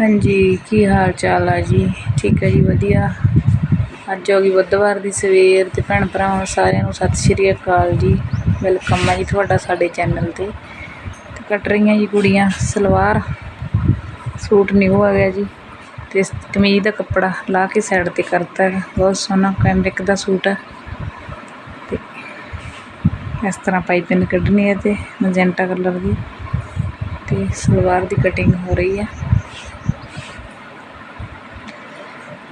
ਹਾਂਜੀ, ਕੀ ਹਾਲ ਚਾਲ ਆ ਜੀ? ਠੀਕ ਹੈ ਜੀ, ਵਧੀਆ। ਅੱਜ ਹੋ ਗਈ ਬੁੱਧਵਾਰ ਦੀ ਸਵੇਰ ਤੇ ਭੈਣ ਭਰਾਵਾਂ ਸਾਰਿਆਂ ਨੂੰ ਸਤਿ ਸ਼੍ਰੀ ਅਕਾਲ ਜੀ। ਵੈਲਕਮ ਆ ਜੀ ਤੁਹਾਡਾ ਸਾਡੇ ਚੈਨਲ ਤੇ। ਤੇ ਕੱਟ ਰਹੀਆਂ ਜੀ ਕੁੜੀਆਂ, ਸਲਵਾਰ, ਸੂਟ ਨਿਊ ਆ ਗਿਆ ਜੀ। ਤੇ ਕਮੀਜ਼ ਦਾ ਕੱਪੜਾ ਲਾ ਕੇ ਸਾਈਡ ਤੇ ਕਰਤਾ ਬਹੁਤ ਸੋਹਣਾ ਕੈਮਰਿਕ ਦਾ ਸੂਟ ਆ। ਤੇ ਇਸ ਤਰ੍ਹਾਂ ਪਾਈਪਿੰਗ ਕੱਢਣੀ ਹੈ ਤੇ ਮਜੈਂਟਾ ਕਲਰ ਦੀ। ਤੇ ਸਲਵਾਰ ਦੀ ਕਟਿੰਗ ਹੋ ਰਹੀ ਹੈ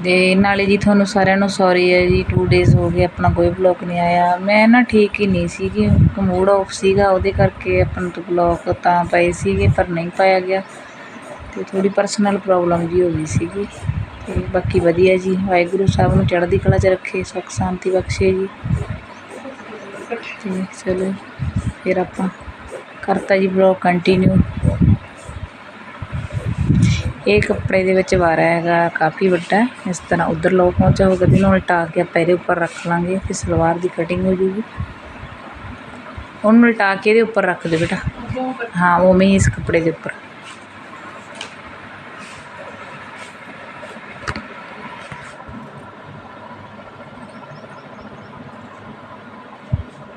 ਅਤੇ ਨਾਲੇ ਜੀ ਤੁਹਾਨੂੰ ਸਾਰਿਆਂ ਨੂੰ ਸੌਰੀ ਹੈ ਜੀ ਟੂ ਡੇਜ਼ ਹੋ ਗਏ, ਆਪਣਾ ਕੋਈ ਬਲੌਗ ਨਹੀਂ ਆਇਆ। ਮੈਂ ਨਾ ਠੀਕ ਹੀ ਨਹੀਂ ਸੀਗੀ ਮੂਡ ਆਫ ਸੀਗਾ, ਉਹਦੇ ਕਰਕੇ ਆਪਣ ਤੋਂ ਬਲੌਗ ਤਾਂ ਪਏ ਸੀਗੇ, ਪਰ ਨਹੀਂ ਪਾਇਆ ਗਿਆ। ਤੇ ਥੋੜੀ ਪਰਸਨਲ ਪ੍ਰੋਬਲਮ ਜੀ ਹੋ ਗਈ ਸੀਗੀ। ਤੇ ਬਾਕੀ ਵਧੀਆ ਜੀ, ਵਾਹਿਗੁਰੂ ਸਾਹਿਬ ਨੂੰ ਚੜ੍ਹਦੀ ਕਲਾ 'ਚ ਰੱਖੇ, ਸੁੱਖ ਸ਼ਾਂਤੀ ਬਖਸ਼ੇ ਜੀ। ਤੇ ਚਲੋ, ਫਿਰ ਆਪਾਂ ਕਰਤਾ ਜੀ ਬਲੌਗ ਕੰਟੀਨਿਊ ਇਹ ਕੱਪੜੇ ਦੇ ਵਿੱਚ ਵਾਰਾ ਹੈਗਾ, ਕਾਫੀ ਵੱਡਾ ਇਸ ਤਰ੍ਹਾਂ ਉਧਰ ਲੋ ਪਹੁੰਚਾ ਹੋਗਾ ਜਿਹਨੂੰ ਉਲਟਾ ਕੇ ਆਪਾਂ ਇਹਦੇ ਉੱਪਰ ਰੱਖ ਲਾਂਗੇ ਤੇ ਸਲਵਾਰ ਦੀ ਕਟਿੰਗ ਹੋ ਜੂਗੀ। ਉਹਨੂੰ ਉਲਟਾ ਕੇ ਇਹਦੇ ਉੱਪਰ ਰੱਖ ਦੇ ਬੇਟਾ। ਹਾਂ, ਉਵੇਂ ਇਸ ਕੱਪੜੇ ਦੇ ਉੱਪਰ।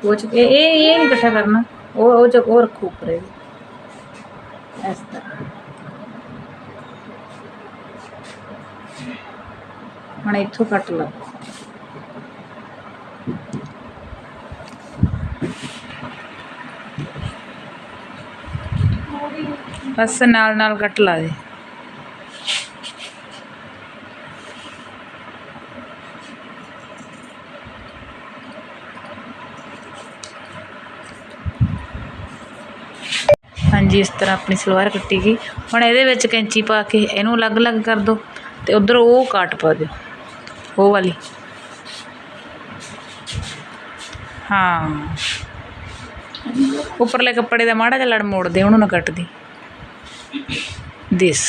ਉਹ ਚ ਇਹ ਇਹ ਇਹ ਨਹੀਂ ਇਕੱਠਾ ਕਰਨਾ। ਉਹ ਉਹ ਚ ਉਹ ਰੱਖੋ ਉੱਪਰ ਇਹਦੇ। ਇਸ ਤਰ੍ਹਾਂ ਹੁਣ ਇੱਥੋਂ ਕੱਟ ਲਾ ਬਸ ਨਾਲ ਨਾਲ ਕੱਟ ਲਾ ਦੇ। ਹਾਂਜੀ, ਇਸ ਤਰ੍ਹਾਂ ਆਪਣੀ ਸਲਵਾਰ ਕੱਟੀ ਗਈ। ਹੁਣ ਇਹਦੇ ਵਿੱਚ ਕੈਂਚੀ ਪਾ ਕੇ ਇਹਨੂੰ ਅਲੱਗ-ਅਲੱਗ ਕਰ ਦਿਓ ਤੇ ਉਧਰ ਉਹ ਕਾਟ ਪਾ ਦਿਓ। ਉਹ ਵਾਲੀ ਹਾਂ ਉੱਪਰਲੇ ਕੱਪੜੇ ਦਾ ਮਾੜਾ ਜਿਹਾ ਲੜ ਮੋੜ ਦੇ ਉਹਨੂੰ ਨਾ ਕੱਟ ਦੀ ਦਿਸ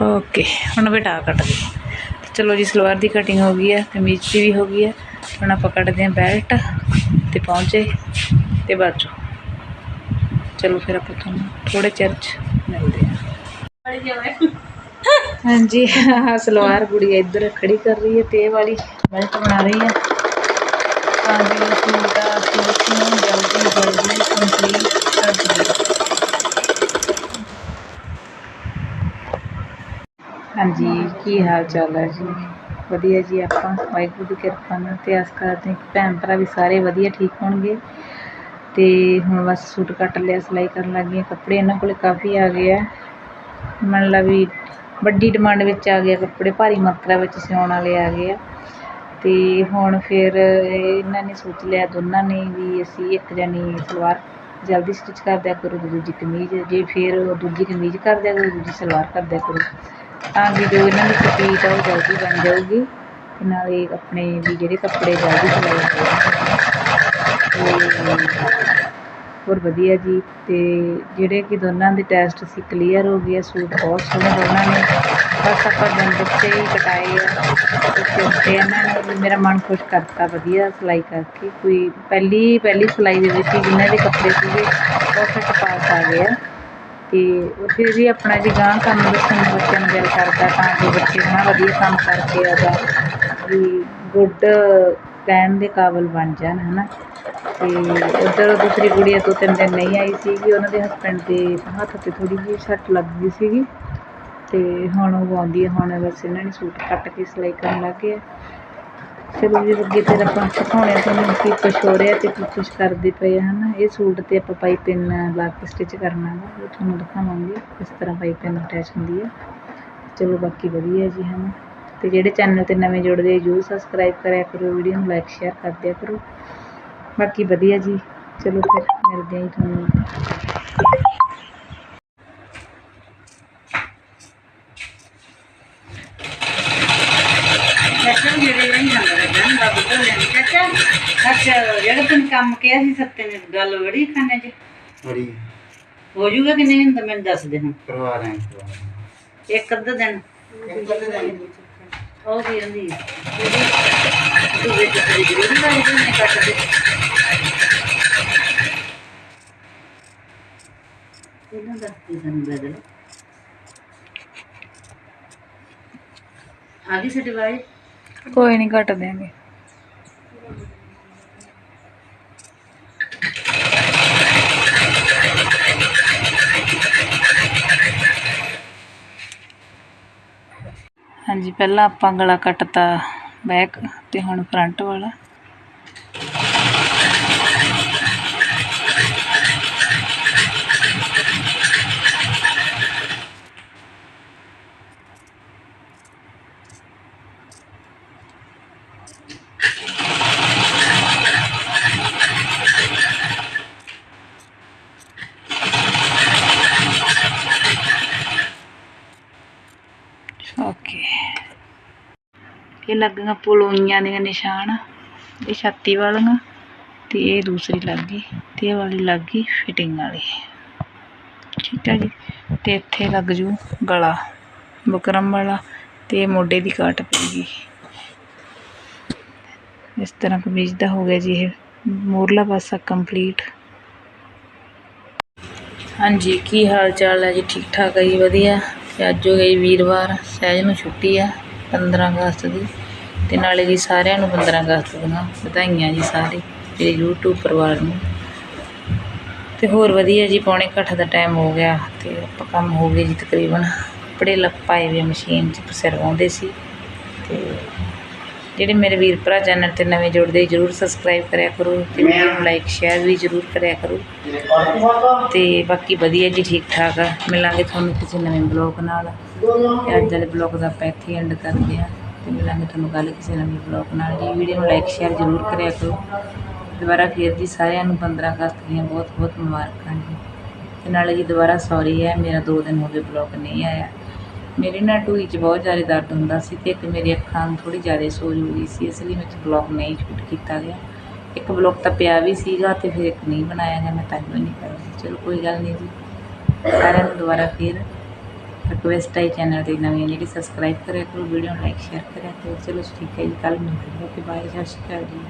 ਓਕੇ ਹੁਣ ਬੇਟਾ ਆਹ ਕੱਟ ਦੇ ਚਲੋ ਜੀ, ਸਲਵਾਰ ਦੀ ਕਟਿੰਗ ਹੋ ਗਈ ਹੈ ਕਮੀਜ਼ ਦੀ ਵੀ ਹੋ ਗਈ ਹੈ। ਹੁਣ ਆਪਾਂ ਕੱਟਦੇ ਹਾਂ ਬੈਲਟ ਤੇ ਪਹੁੰਚੇ ਤੇ ਬਾਜੂ ਚਲੋ ਫਿਰ ਆਪਾਂ ਤੁਹਾਨੂੰ ਥੋੜੇ ਚਿਰ ਚ ਮਿਲਦੇ ਹਾਂ। ਹਾਂਜੀ ਹਾਂ ਸਲਵਾਰ ਗੁੜੀ ਇੱਧਰ ਖੜੀ ਕਰ ਰਹੀ ਹੈ, ਤੇ ਇਹ ਵਾਲੀ ਬੈਲਟ ਬਣਾ ਰਹੀ ਹੈ। ਤਾਂ ਸੂਟ ਦਾ ਸੂਟ ਨੂੰ ਜਲਦੀ ਜਲਦੀ ਕੰਪਲੀਟ ਕਰ ਦਈਏ ਹਾਂਜੀ, ਕੀ ਹਾਲ ਚਾਲ ਹੈ ਜੀ? ਵਧੀਆ ਜੀ ਆਪਾਂ, ਵਾਹਿਗੁਰੂ ਦੀ ਕਿਰਪਾ ਨਾਲ ਤੇ ਆਸ ਕਰਦੇ ਹਾਂ ਕਿ ਭੈਣ ਭਰਾ ਵੀ ਸਾਰੇ ਵਧੀਆ ਠੀਕ ਹੋਣਗੇ। ਤੇ ਹੁਣ ਬਸ ਸੂਟ ਕੱਟ ਲਿਆ, ਸਿਲਾਈ ਕਰਨ ਲੱਗ ਹਾਂ, ਕੱਪੜੇ ਇਹਨਾਂ ਕੋਲੇ ਕਾਫੀ ਆ ਗਏ ਆ। ਮੰਨ ਲਾ ਵੀ ਵੱਡੀ ਡਿਮਾਂਡ ਵਿੱਚ ਆ ਗਿਆ ਕੱਪੜੇ, ਭਾਰੀ ਮਾਤਰਾ ਵਿੱਚ ਸਿਉਣ ਵਾਲੇ ਆ ਗਏ ਆ। ਤੇ ਹੁਣ ਫਿਰ ਇਹਨਾਂ ਨੇ ਸੋਚ ਲਿਆ, ਦੋਨਾਂ ਨੇ ਵੀ ਅਸੀਂ ਇੱਕ ਜਾਨੀ ਸਲਵਾਰ ਜਲਦੀ ਸਟਿਚ ਕਰ ਦਿਆ ਕਰੋ ਤੇ ਦੂਜੀ ਕਮੀਜ਼ ਜੇ ਫਿਰ ਉਹ ਦੂਜੀ ਕਮੀਜ਼ ਕਰ ਦਿਆ ਕਰੋ, ਦੂਜੀ ਸਲਵਾਰ ਕਰ ਦਿਆ ਕਰੋ। ਤਾਂ ਵੀ ਜੋ ਇਹਨਾਂ ਦੀ ਸਪੀਡ ਆ ਉਹ ਜਲਦੀ ਬਣ ਜਾਊਗੀ। ਤੇ ਨਾਲੇ ਆਪਣੇ ਵੀ ਜਿਹੜੇ ਕੱਪੜੇ ਜਲਦੀ ਸਿਲਾਈ ਹੋਰ ਵਧੀਆ ਜੀ। ਤੇ ਜਿਹੜੇ ਕਿ ਦੋਨਾਂ ਦੇ ਟੈਸਟ ਸੀ ਕਲੀਅਰ ਹੋ ਗਏ ਆ, ਸੂਟ ਬਹੁਤ ਸੋਹਣੇ ਦੋਨਾਂ ਨੇ। ਬਸ ਆਪਾਂ ਦਿਨ ਬੱਚੇ ਹੀ ਕਟਾਏ ਆ। ਤੇ ਤੇ ਇਹਨਾਂ ਨੇ ਮੇਰਾ ਮਨ ਖੁਸ਼ ਕਰਤਾ ਵਧੀਆ ਸਿਲਾਈ ਕਰਕੇ। ਕੋਈ ਪਹਿਲੀ ਪਹਿਲੀ ਸਿਲਾਈ ਦੇ ਵਿੱਚ ਹੀ ਜਿਨ੍ਹਾਂ ਦੇ ਕੱਪੜੇ ਸੀਗੇ ਪਰਫੈਕਟ ਪਾਸ ਆ ਗਏ ਆ। ਅਤੇ ਉਹ ਫਿਰ ਵੀ ਆਪਣਾ ਜੇ ਗਾਂ ਕੰਮ ਦੱਸਣ ਨੂੰ ਬੱਚਿਆਂ ਨੂੰ ਦਿਲ ਕਰਦਾ ਤਾਂ ਜੋ ਬੱਚੇ ਹਨਾ ਵਧੀਆ ਕੰਮ ਕਰਕੇ ਆਦਾ ਵੀ ਗੁੱਡ ਕਹਿਣ ਦੇ ਕਾਬਿਲ ਬਣ ਜਾਣ ਹੈ ਨਾ ਅਤੇ ਉੱਧਰ ਦੂਸਰੀ ਕੁੜੀ ਦੋ ਤਿੰਨ ਦਿਨ ਨਹੀਂ ਆਈ ਸੀਗੀ, ਉਹਨਾਂ ਦੇ ਹਸਬੈਂਡ ਦੇ ਹੱਥ ਤੇ ਥੋੜ੍ਹੀ ਜਿਹੀ ਸੱਟ ਲੱਗ ਗਈ ਸੀਗੀ। ਅਤੇ ਹੁਣ ਉਹ ਆਉਂਦੀ ਹੈ ਹੁਣ ਬਸ ਇਹਨਾਂ ਨੇ ਸੂਟ ਕੱਟ ਕੇ ਸਿਲਾਈ ਕਰਨ ਲੱਗ ਗਏ ਆ। ਚਲੋ ਜੀ ਅੱਗੇ ਫਿਰ ਆਪਾਂ ਦਿਖਾਉਣੇ ਤੁਹਾਨੂੰ ਕੀ ਕੁਛ ਹੋ ਰਿਹਾ ਤੇ ਕੁਛ ਕਰਦੇ ਪਏ ਆ, ਹਨਾ? ਇਹ ਸੂਟ ਤੇ ਆਪਾਂ ਪਾਈਪਿੰਨ ਲਾ ਕੇ ਸਟਿਚ ਕਰਨਾ ਹੈ ਉਹ ਤੁਹਾਨੂੰ ਦਿਖਾਵਾਂਗੇ, ਕਿਸ ਤਰ੍ਹਾਂ ਪਾਈਪਿੰਨ ਅਟੈਚ ਹੁੰਦੀ ਹੈ ਚਲੋ ਬਾਕੀ ਵਧੀਆ ਜੀ, ਹਨਾ? ਤੇ ਜਿਹੜੇ ਚੈਨਲ ਤੇ ਨਵੇਂ ਜੁੜਦੇ ਜਰੂਰ ਸਬਸਕ੍ਰਾਈਬ ਕਰਿਆ ਕਰੋ ਵੀਡੀਓ ਨੂੰ ਲਾਈਕ ਸ਼ੇਅਰ ਕਰ ਦਿਆ ਕਰੋ। ਬਾਕੀ ਵਧੀਆ ਜੀ, ਚਲੋ ਫਿਰ ਮਿਲਦੇ ਹਾਂ ਜੀ ਤੁਹਾਨੂੰ। ਜਿਹੜੇ ਅੱਛਾ ਜਿਹੜਾ ਤੈਨੂੰ ਕੰਮ ਕਿਹਾ ਸੀ ਸੱਤੇ ਨੇ ਗੱਲ ਬੜੀ ਖਾਣੇ ਚ ਬੜੀ ਹੋ ਜਾਊਗਾ ਕਿ ਨਹੀਂ ਹੁੰਦਾ ਮੈਨੂੰ ਦੱਸ ਦੇ ਹੁਣ ਕਰਵਾ ਦਾਂਗੇ ਕਰਵਾ ਦਾਂਗੇ। ਇੱਕ ਅੱਧਾ ਦਿਨ ਉਹ ਕੀ ਹੁੰਦੀ ਤੂੰ ਵਿੱਚ ਤੇਰੀ ਜ਼ਰੂਰੀ ਲੱਗਦੀ ਨੇ ਕੱਟ ਦੇ ਇਹਨਾਂ ਦਾ ਕੀ ਸਾਨੂੰ ਬਦਲ ਆ ਗਈ ਸਾਡੀ ਵਾਈ ਕੋਈ ਨਹੀਂ ਕੱਟ ਦਿਆਂਗੇ ਹਾਂਜੀ ਪਹਿਲਾਂ ਆਪਾਂ ਗਲਾ ਕੱਟਤਾ ਬੈਕ ਤੇ ਹੁਣ ਫਰੰਟ ਵਾਲਾ। ਇਹ ਲੱਗੀਆਂ ਪਲੋਈਆਂ ਦੀਆਂ ਨਿਸ਼ਾਨ, ਇਹ ਛਾਤੀ ਵਾਲੀਆਂ ਤੇ ਇਹ ਦੂਸਰੀ ਲੱਗ ਗਈ ਤੇ ਇਹ ਵਾਲੀ ਲੱਗ ਗਈ ਫਿਟਿੰਗ ਵਾਲੀ। ਠੀਕ ਹੈ ਜੀ, ਤੇ ਇੱਥੇ ਲੱਗ ਜੂ ਗਲਾ, ਬਕਰਮ ਵਾਲਾ ਤੇ ਮੋਢੇ ਦੀ ਕਾਟ ਪਏਗੀ ਇਸ ਤਰ੍ਹਾਂ ਕਮੀਜ਼ ਦਾ ਹੋ ਗਿਆ ਜੀ ਇਹ, ਮੋਰਲਾ ਪਾਸਾ ਕੰਪਲੀਟ। ਹਾਂਜੀ, ਕੀ ਹਾਲ ਚਾਲ ਹੈ ਜੀ? ਠੀਕ ਠਾਕ ਹੈ ਜੀ, ਵਧੀਆ। ਤੇ ਅੱਜ ਹੋ ਗਈ ਵੀਰਵਾਰ, ਸਹਿਜ ਨੂੰ ਛੁੱਟੀ ਆ 15 ਅਗਸਤ ਦੀ। ਅਤੇ ਨਾਲੇ ਜੀ ਸਾਰਿਆਂ ਨੂੰ 15 ਅਗਸਤ ਦੀਆਂ ਵਧਾਈਆਂ ਜੀ ਸਾਰੇ ਮੇਰੇ YouTube ਪਰਿਵਾਰ ਨੂੰ। ਤੇ ਹੋਰ ਵਧੀਆ ਜੀ, ਪੌਣੇ ਕੁ ਦਾ ਟਾਈਮ ਹੋ ਗਿਆ ਤੇ ਆਪਾਂ ਕੰਮ ਹੋ ਗਏ ਜੀ ਤਕਰੀਬਨ। ਕੱਪੜੇ ਲੱਪਾਏ ਵੀ ਮਸ਼ੀਨ 'ਚ ਸਿਰਵਾਉਂਦੇ ਸੀ। ਤੇ ਜਿਹੜੇ ਮੇਰੇ ਵੀਰ ਭਰਾ ਚੈਨਲ ਤੇ ਨਵੇਂ ਜੁੜਦੇ, ਜਰੂਰ ਸਬਸਕ੍ਰਾਈਬ ਕਰਿਆ ਕਰੋ। ਤੇ ਵੀਡੀਓ ਨੂੰ ਲਾਈਕ ਸ਼ੇਅਰ ਵੀ ਜਰੂਰ ਕਰਿਆ ਕਰੋ। ਤੇ ਬਾਕੀ ਵਧੀਆ ਜੀ, ਠੀਕ ਠਾਕ ਆ। ਮਿਲਾਂਗੇ ਤੁਹਾਨੂੰ ਕਿਸੇ ਨਵੇਂ ਬਲੌਗ ਨਾਲ। ਤੇ ਅੱਜ ਵਾਲੇ ਬਲੌਗ ਦਾ ਆਪਾਂ ਇੱਥੇ ਐਂਡ ਕਰਦੇ ਆ ਤੇ ਮਿਲਾਂਗੇ ਤੁਹਾਨੂੰ ਕੱਲ ਕਿਸੇ ਨਵੇਂ ਬਲੌਗ ਨਾਲ। ਜੀ ਵੀਡੀਓ ਨੂੰ ਲਾਈਕ ਸ਼ੇਅਰ ਜਰੂਰ ਕਰਿਆ ਕਰੋ। ਦੁਬਾਰਾ ਫੇਰ ਜੀ ਸਾਰਿਆਂ ਨੂੰ 15 ਅਗਸਤ ਦੀਆਂ ਬਹੁਤ ਬਹੁਤ ਮੁਬਾਰਕਾਂ ਜੀ। ਤੇ ਨਾਲੇ ਜੀ ਦੁਬਾਰਾ ਸੌਰੀ ਹੈ, ਮੇਰਾ 2 ਦਿਨ ਹੋ ਗਏ ਬਲੌਗ ਨਹੀਂ ਆਇਆ। ਮੇਰੇ ਨਾਲ ਢੂਈ 'ਚ ਬਹੁਤ ਜ਼ਿਆਦਾ ਦਰਦ ਹੁੰਦਾ ਸੀ ਤੇ ਇੱਕ ਮੇਰੀ ਅੱਖਾਂ ਨੂੰ ਥੋੜੀ ਜ਼ਿਆਦਾ ਸੋਜ ਹੋ ਗਈ ਸੀ, ਇਸ ਲਈ ਮੈਂ ਬਲੌਗ ਨਹੀਂ ਸ਼ੂਟ ਕੀਤਾ ਗਿਆ। ਇੱਕ ਬਲੌਗ ਤਾਂ ਪਿਆ ਵੀ ਸੀਗਾ ਤੇ ਫਿਰ ਇੱਕ ਨਹੀਂ ਬਣਾਇਆ ਗਿਆ, ਮੈਂ ਤਾਂ ਹੀ ਨਹੀਂ ਪਾਇਆ ਚਲੋ ਕੋਈ ਗੱਲ ਨਹੀਂ ਜੀ। ਸਾਰਿਆਂ ਨੂੰ ਦੁਬਾਰਾ ਫਿਰ ਰਿਕਵੈਸਟ ਹੈ ਚੈਨਲ ਤੇ ਨਵੀਂ ਜਿਹੜੀ ਸਬਸਕ੍ਰਾਈਬ ਕਰਿਆ ਕਰੋ ਵੀਡੀਓ ਨੂੰ ਲਾਈਕ ਸ਼ੇਅਰ ਕਰਿਆ ਕਰੋ। ਚਲੋ ਠੀਕ ਹੈ ਜੀ ਕੱਲ ਮਿਲਦੇ ਹਾਂ। ਓਕੇ ਬਾਏ ਸਤਿ ਸ਼੍ਰੀ ਅਕਾਲ ਜੀ।